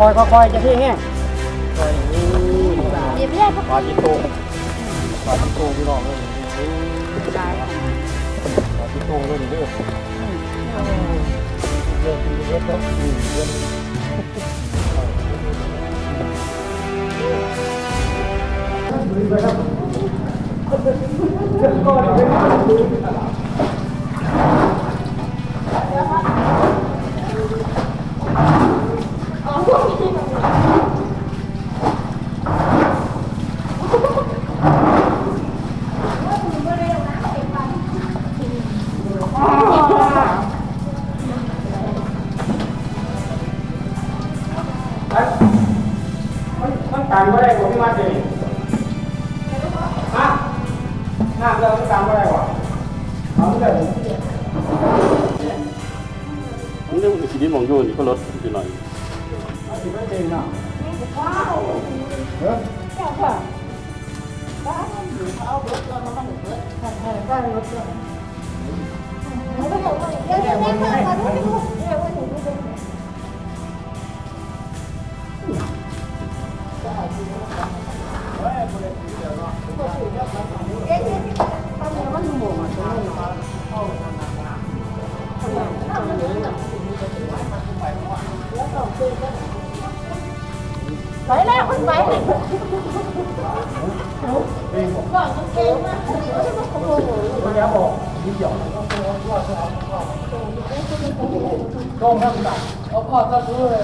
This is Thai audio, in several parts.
ค่อยๆค่อยๆจะที่แห้งค่อยนี่เดี๋ยวไม่ได้ก็ปลาจิโตงปลาจิโตงพี่น้องเลยได้ปลาจิโตงเลยนี่เด้อเรื่องที่เรื่องต้องอืมเรื่อง มันเรื่มองอยู่นี่ก็ลดอยู่หน่อยที่ไม่เมันจะบอกยิ่งหยอกตรงทั้งต่างเอาพอดก็ซื้อเลย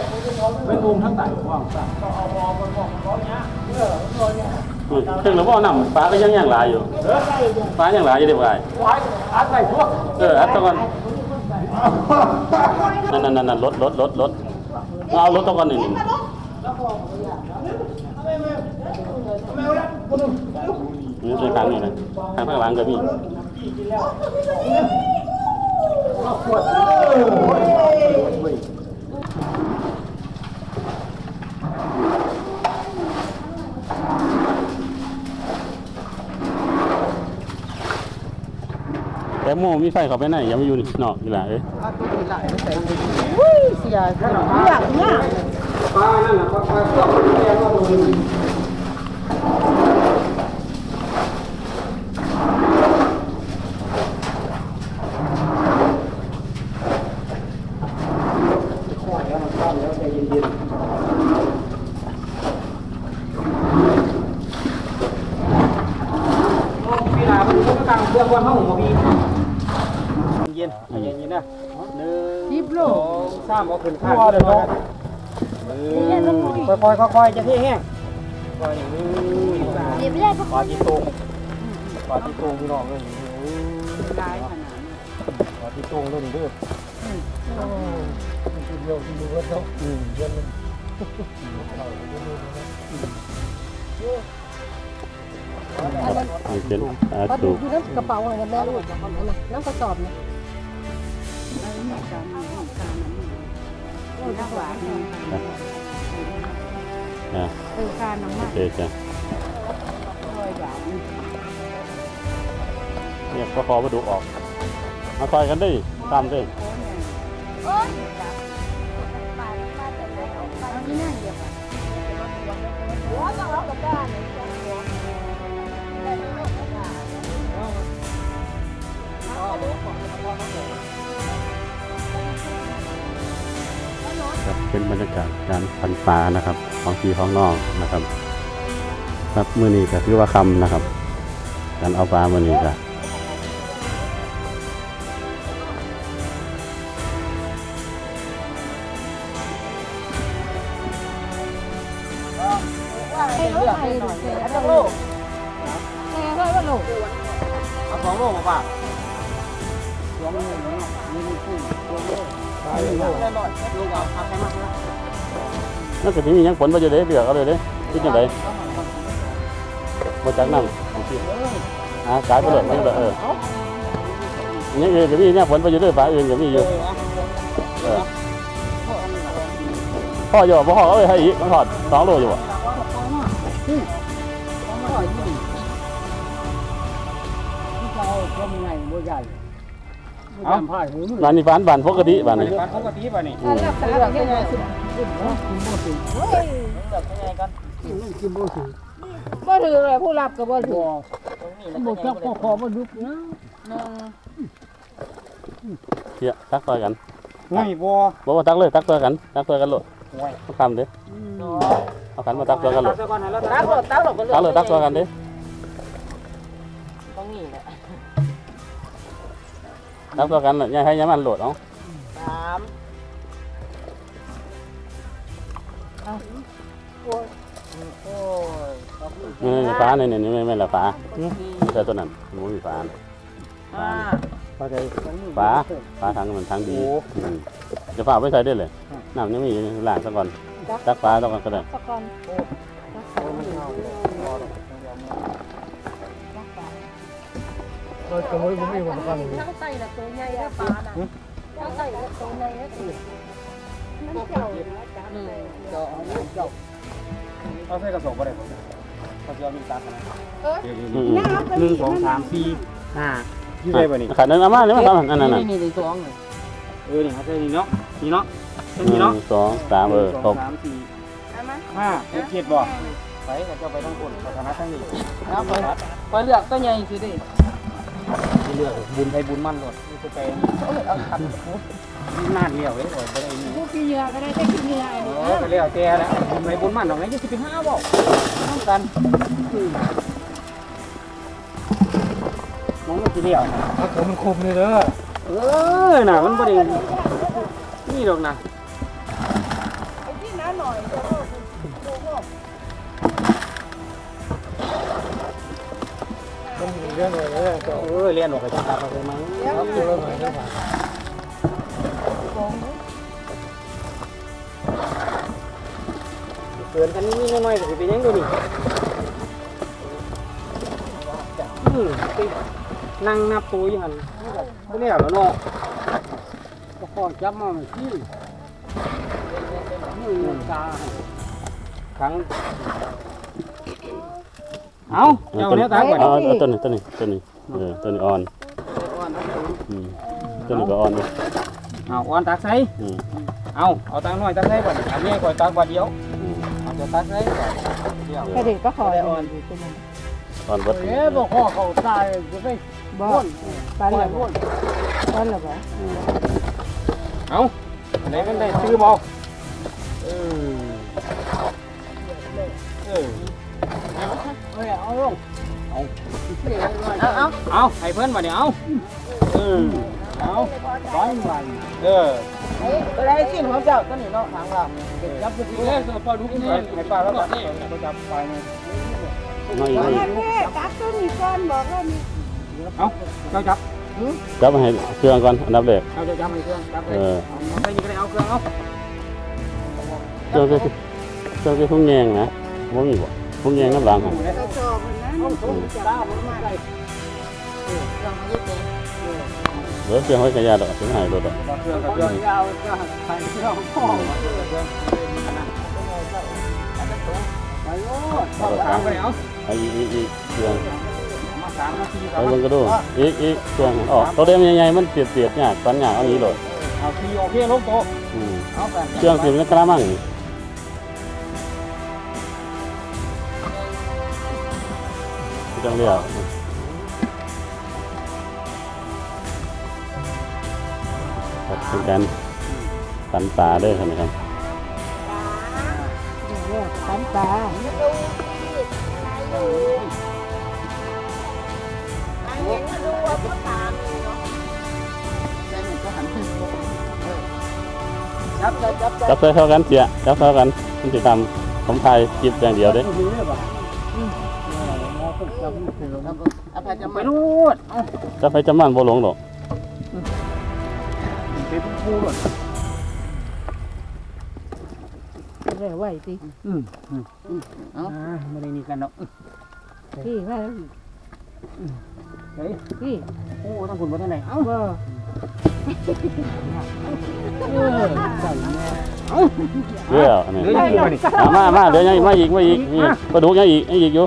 ไม่ตรงทั้งไต่างว่างต่งก็เอาบอลบอลบอลบอลเนี้ยเออตัวเนี้ยอืมเครื่องแล้วพ่อนำฟ้าก็ยังยังหลายอยู่เออฟ้ายังหลายอยู่เดี๋ยวไงไว้อัดใส่พวกเอออัดตะก่อนนั่นนั่นนั่นรถรถรถรถเอารถตะก่อนหนึ่งนี่ใช้ครั้งนี้นะทางข้างหลังก็มี ขวดเออแต่โมมีไฟเขาไปไหนยังไม่อยู่นี่นอกนี่แหละเอ้ยเสียเนี่ย ปลานั่นน่ะปลาปลาพวกแกงก็ดูค่อยแล้วมันเข้าแล้วใจเย็นๆพี่นามันก็กลางเครื่องวันห้องหมอพี่เย็นเย็นเย็นนะหนึ่ง ยิบโล สองสามเอา ขึ้นข้างเลยเนาะค่อยๆค่อยๆจะที่แห้งค่อยนี่เดี๋ยวไม่ได้ก็ปลาที่ตรงปลาที่ตรงพี่น้องเลยได้ขนาดนั้นปลาที่ตรงเลยนี่เด้อเดียวที่ดูว่าเขาอืมเย็นเลยนี่เป็นอาปลาตูดุกอยู่ในกระเป๋าอะไรกันแม่ลูกน้ำกระสอบเนี่ย เอาหนักการหนักการนั้นหนักหวานอะเออการน้ำโอมันเคจ้ะร้อยบาทเนี่ยก็ขอมาดูออก มาซอยกันดิตามดิเอา เป็นบรรยากาศการพันปลานะครับ ของทีของนอกนะครับ ครับมื้อนี้ก็ถือว่าคำนะครับ การเอาปลามื้อนี้ก็ให้เลือกให้หน่อยเอาจังลูกแม่ก็ว่าลูกเอาสองโลมาป่ะสองโลเนาะนี่นี่กุ้งสองโลใช่โลลูก เอาทำให้มากนะนั่นก็ที่มีหยังผลมาจะได้เลือกเอาเลยเด้คิดจังไดบ่จักนำของพี่อ่ากายไปเลยไม่เลยเอออันนี้อื่นก็มีเนี่ยผลไปอยู่ด้วยปลาอื่นก็มีอยู่เออพ่ออยู่บ่พ่อเอาไปให้อีกมันถอดสองโลอยู่อะเราก็มีไงบ่ใหญ่ เอาบ้านนี้บ้านบ้านปกติบ้านนี้การปกติป่ะนี่อืมรักษาแบบนี้เลยบ่ถือเลยผู้รับก็บ่ถือบ่จักพ่อขอบ่ลุกนะเที่ยตักต่อยกันห่วยบัวบ่ว่าตักเลยตักต่อยกันตักต่อยกันโลดห่วยเอาคำเด้เอาขันมาตักต่อยกันโลดตักก่อนให้เราตักหลดตักหลดก็ตักเลยตักต่อยกันเด้ต้องนี่แหละ ตักต่อยกันน่ะอย่าให้ยามันโหลดเอาสามนี่นี่ฟ้านี่นี่นี่ไม่ไม่ละฟ้าไม่ใช่ตัวนั้นมันมีฟ้าห้าปลาใจฟ้าฟ้าทางมันทางดีอืมจะฟ้าไม่ใส่ได้เลยน้ำยังมีอยู่นี่ล้างซะก่อนตักฟ้าต้องกันก็ได้สักก่อน ก็จะบ่บ่มีบ่กันทั้งไส้น่ะตัวใหญ่แล้วปลาน่ะทั้งไส้น่ะตัวใหญ่แล้วตัวน้ำเจ้าหนึ่งสองเอาใส่กระสอบบ่ได้บ่เขาจะเอามีตักนะอืมหนึ่งสองสามสี่ห้าที่ได้ป่ะนี่ขันนั้นเอามาเนี่ยมาทำอันนั้นน่ะนี่นี่สองนี่เออนี่เขาใส่นี่เนาะนี่เนาะหเป็นนี่เนาะนึ่งสองสามเออครบสามสี่เอามห้าหกเจ็ดบ่ไปก็จะไปทั้งคนไปทางนั้นทั้งนี้ไปไปเลือกตัวใหญ่สิดิ เลือกบุญไปบุญมั่นหมดนี่คือไปเอาขันนานเลี้ยวเว้ยโอ้ยบ่ได้นี่ผู้ขี้เหงื่อก็ได้แต่ขี้เหงื่ออันนี้โอ้ไปเลี้ยวแกแล้วบุญไปบุญมั่นดอกไหนจะสิบห้าบ่ต้องกันน้องมันสิเลี้ยวนะถ้าผมมันคมนี่เด้อเออน่ะมันบ่ได้นี่ดอกนะ เรื่องอะไรเด้อก็เออเรียนออกไปจังตาไปมั้งเอาตัวละหน่อยเด้อเกินกันนิดหน่อยๆก็สิเป็นยังดูนี่นั่งนับตัวยู่หั่นบ่แล้วแล้วเนาะก็ขอจับมาหน่อยสิมือตาครั้ง เอาเจ้าเนี้ยตาก่อนเอาเอาตัวนี้ตัวนี้ตัวนี้เออตัวนี้อ่อนอืมตัวนี้ก็อ่อนเลยเอาอ้อนตักใส่อืมเอาเอาตังน้อยตักใส่ก่อนอันนี้ก่อนตักบาทเดียวอืมเอาเดี๋ยวตักใส่ก่อนเดียวกระเด็กก็ขอได้อ่อนอ่อนเบดเอ๊ะบ่ขอเข้าตายจะไปบ่ปลาเหลืองปลาเหลืองอืมเอาอันไหนมันได้ซื้อบ่เออเออ เอ้ยเอาลงเอาเอาเอาให้เพิ่อนมาเนี่ยเอาเออเอาร้อยวันเออเฮ้ยอะไรสิ้นของเจ้าตัวนี้เนาะทางเราจับไปเรื่อยๆปลาดุกนี่ให้ปลาแล้วก็นี่จับไปนี่น้อยอีกน้อยอีกแม่ตักตัวนี้ก่อนบอกว่านี่เอาเจ้าจับจับมาให้เครื่องก่อนอันดับแรกเอาจ้าจับให้เครื่องจับเลเอยอเอาไปนี่ก็ได้เอาเครื่องเอาเครื่องคือเครื่องคือทุ่งแยงนะบ่มีบ่ ทุ่งแยงน้ำหลังหั่นกระสอบนะมันคงจะตามาได้ลองมาเยอะเลยเดี๋ยวเครื่องไว้กระยาดอกถึงหายรถดอกเรื่องกับเรื่อองยาวจะใส่เรื่องพ่อไปโอ้เอาเอาไปเอาเอาอีกอีกอีกเครื่องไปรับเบิ่งก็ดูอีกอีกเครื่องออกตัวเดิมใหญ่ๆมันเสียดๆยากปันยากเอานี้โลดเอาทีโอเคลงโต๊ะอืมเอาไปเครื่องสิมันกระมัง นี่จังเดียวครับเป็นการปันปลาเด้วยครับนะครับเนี่ยตามตาจับจับจับจับใส่เท่ากันเสียจับเท่ากันมันจะทำผมไทยจิบอย่างเดียวเด้ดี เลยป่ะมองปุ๊บจำไปรูดจับไปจำมันบ่หลงหรอกไปพูดเรื่อยไหวสิอืมอืมอืมเอาไม่ได้นี่กันเนาะพี่ว่าแล้วเฮ้ยพี่โอ้ทั้งคุณว่าทานไหนเอ้าเออใส่แม่เรื่อยอันนี้เหลืออยู่นี่มามาเดี๋ยวยังมาอีกมาอีกนี่ปลาดุกยังอีกยังอีกอยู่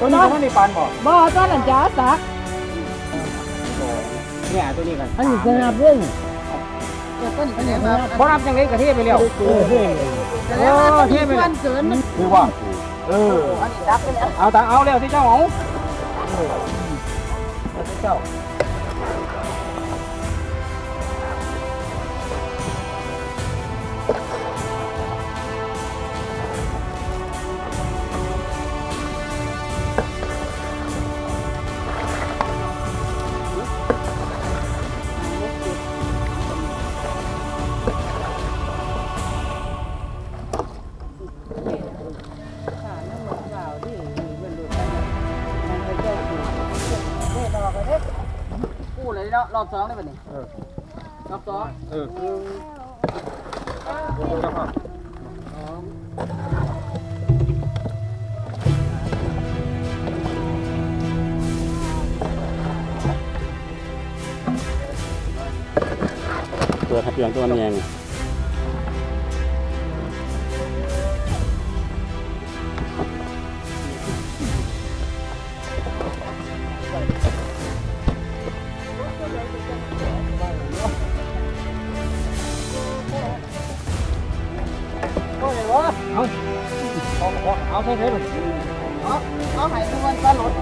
ตัวนี้ก็ไม่ปานบ่บ่ตอนนั้นจะาสักเนี่ยตัวนี้กันอันนี้จะนับเรื่องบ่รับจังได๋ก็เทไปแล้วโอ้โหเทไปแล้วคือว่าเออเอาแต่เอาแล้วที่เจ้าเอาที่เจ้า รอบสองได้ป่ะนี่เรอบสองเออตัวทับยองตัวมันแยง เพิ่นเอาเอาให้ทุกคนก็ลด